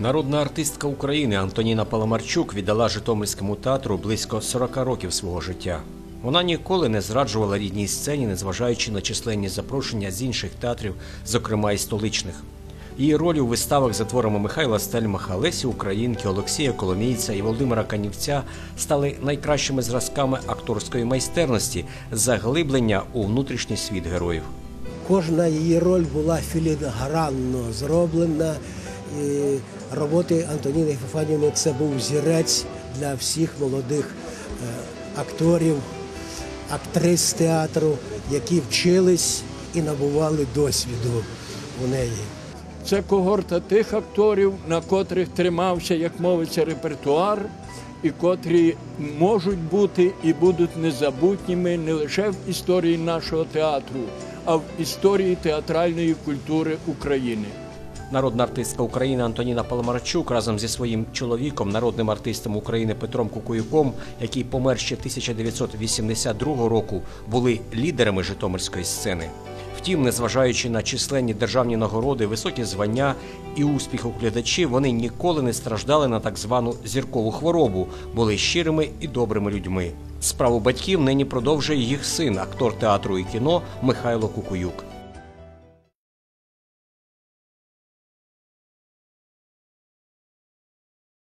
Народна артистка України Антоніна Паламарчук віддала Житомирському театру близько 40 років свого життя. Вона ніколи не зраджувала рідній сцені, незважаючи на численні запрошення з інших театрів, зокрема і столичних. Її ролі у виставах за творами Михайла Стельмаха, Лесі Українки, Олексія Коломійця і Володимира Канівця стали найкращими зразками акторської майстерності, заглиблення у внутрішній світ героїв. Кожна її роль була філігранно зроблена. Роботи Антоніни Фефанівни це був зірець для всіх молодих е, акторів, актрис театру, які вчились і набували досвіду у неї. Це когорта тих акторів, на котрих тримався, як мовиться, репертуар, і котрі можуть бути і будуть незабутніми не лише в історії нашого театру, а в історії театральної культури України. Народна артистка України Антоніна Паламарчук разом зі своїм чоловіком, народним артистом України Петром Кукуюком, який помер ще 1982 року, були лідерами Житомирської сцени. Втім, незважаючи на численні державні нагороди, високі звання і успіх у глядачів, вони ніколи не страждали на так звану зіркову хворобу, були щирими і добрими людьми. Справу батьків нині продовжує їх син, актор театру і кіно Михайло Кукуюк.